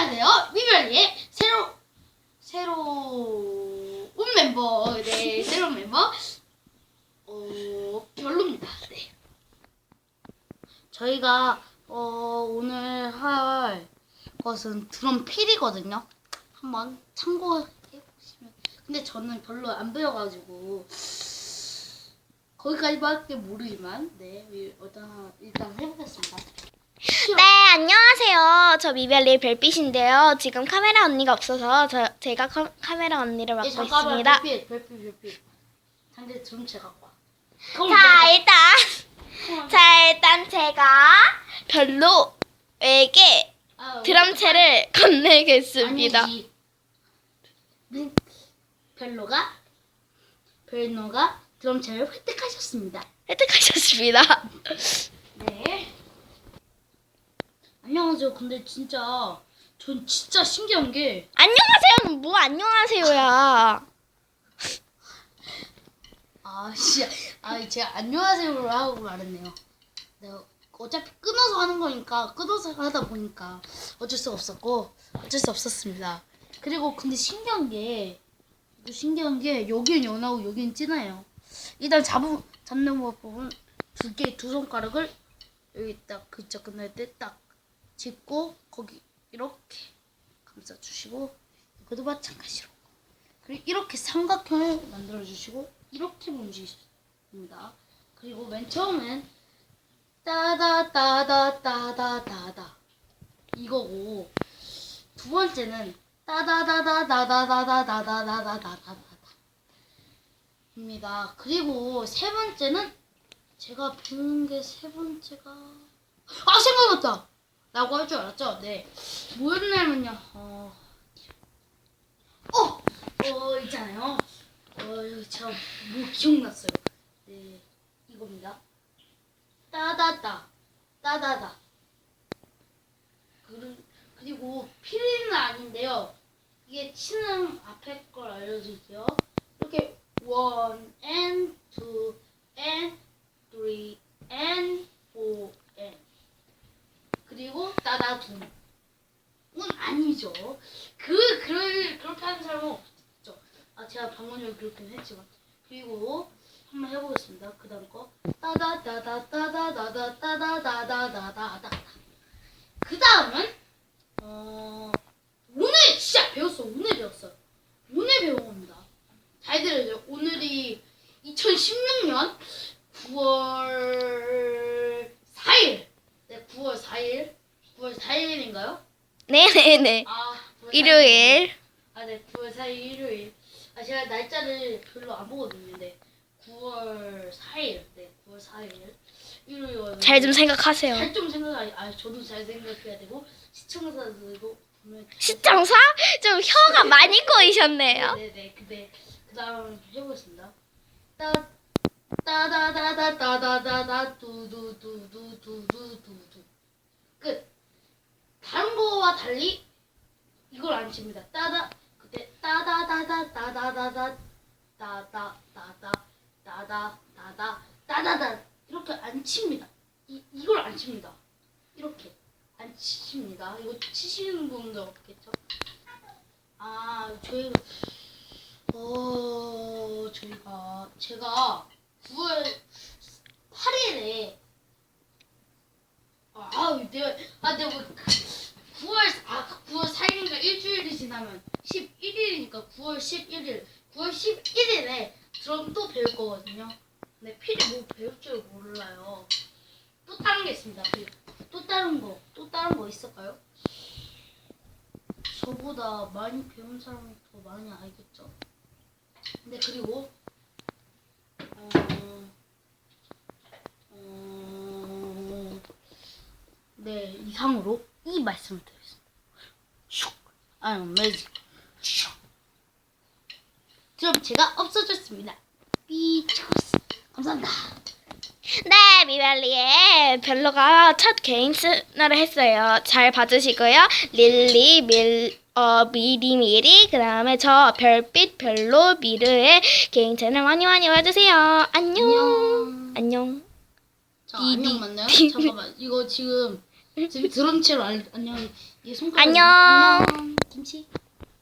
안녕하세요. 미별이의 새로 새로운 멤버, 네 새로운 멤버 어 별로입니다. 네. 저희가 어 오늘 할 것은 드럼 필이거든요. 한번 참고해 보시면. 근데 저는 별로 안 배워가지고 거기까지밖에 모르지만 네 일단 일단 해보겠습니다. 네, 안녕하세요. 저 미벨리 별빛인데요. 지금 카메라 언니가 없어서 저, 제가 카, 카메라 언니를 맡고 예, 잠깐만 있습니다. 별빛 별빛 별빛. 상대 드럼 체 갖고 와. 자, 일단 자, 일단 제가 별로 에게 아, 드럼체를 건네겠습니다. 아니지. 네, 별로가 별노가 드럼체를 획득하셨습니다. 획득하셨습니다. 네. 안녕하세요. 근데 진짜 전 진짜 신기한 게 안녕하세요. 뭐 안녕하세요야. 아, 씨. 아, 제가 안녕하세요로 하고 말했네요. 내가 어차피 끊어서 하는 거니까 끊어서 하다 보니까 어쩔 수 없었고 어쩔 수 없었습니다. 그리고 근데 신기한 게또 신기한 게 여기는 연하고 여기는 진해요. 일단 잡은 잡는 부분 두개 두 손가락을 여기 딱 글자 끝날 때 딱 짚고 거기 이렇게 감싸 주시고 이것도 마찬가지로 그리고 이렇게 삼각형을 만들어 주시고 이렇게 움직입니다. 그리고 맨 처음엔 따다따다따다따다 이거고 두 번째는 따다다다다다다다다다다다다다 입니다. 그리고 세 번째는 제가 배운 게세 번째가 아 생각났다 라고 할 줄 알았죠? 네. 뭐였냐면요. 어, 어, 어 있잖아요. 어 제가 뭐 기억났어요. 네 이겁니다. 따다다. 따다다. 그리- 그리고 피리는 아닌데요. 이게 치는 앞에 걸 알려드릴게요. 이렇게 one and two and three and four and 그리고 따다둠은 아니죠 그 그럴 그렇게 하는 사람은 없죠 아 제가 전에 그렇게 했지만. 그리고 한번 해보겠습니다. 그 다음 거. 따다다다다다다다다다다다다다 그 다음은 어 오늘 진짜 배웠어. 오늘 배웠어요. 오늘 배운 겁니다. 잘 들어요. 오늘이 2016년 9월 4일. 네 9월 4일. 9월 4일인가요? 네네네. 아 9월 일요일. 아, 네, 9월 4일 일요일. 아, 제가 날짜를 별로 안 보거든요. 네, 9월 4일. 네, 9월 4일. 일요일. 잘 좀 생각하세요. 잘 좀 생각, 아, 아, 저도 잘 생각해야 되고, 시청자들도 보면. 시청사? 좀 혀가 많이 꼬이셨네요. 네네, 근데, 그 다음 해보겠습니다. 따, 따다다다다다다다, 두두두두두두두두. 끝. 다른 거와 달리, 이걸 안 칩니다. 따다 그때 따다다다 따다다다 따다다다 따다다다 따다다 이렇게 안 칩니다. 이 이걸 안 칩니다. 이렇게 안 치십니다. 이거 치시는 분도 없겠죠? 아 저희 어 제가 9월 8일에 아 내가 아 내가 뭐 9월 아 9월 4일인가 일주일이 지나면 11일이니까 9월 11일 9월 11일에 드럼 또 배울 거거든요. 근데 필이 뭐 배울 줄 몰라요. 또 다른 게 있습니다. 필. 또 다른 거, 또 다른 거 있을까요? 저보다 많이 배운 사람이 더 많이 알겠죠. 근데 그리고 어, 어, 네 이상으로 이 말씀을 드리겠습니다. 슉! 아유 매직. 슉! 그럼 제가 없어졌습니다. 삐처스. 감사합니다. 네, 미벨리의 별로가 첫 개인 스너를 했어요. 잘 봐주시고요. 릴리, 밀, 어, 미리, 미리, 그 다음에 저 별빛, 별로, 미르의 개인 채널 많이 많이 와주세요. 안녕. 안녕. 안녕. 자, 비, 안녕 비, 맞나요? 비. 잠깐만. 이거 지금 지금 드럼체로 알, 안녕 얘 손가락 안녕. 안녕 김치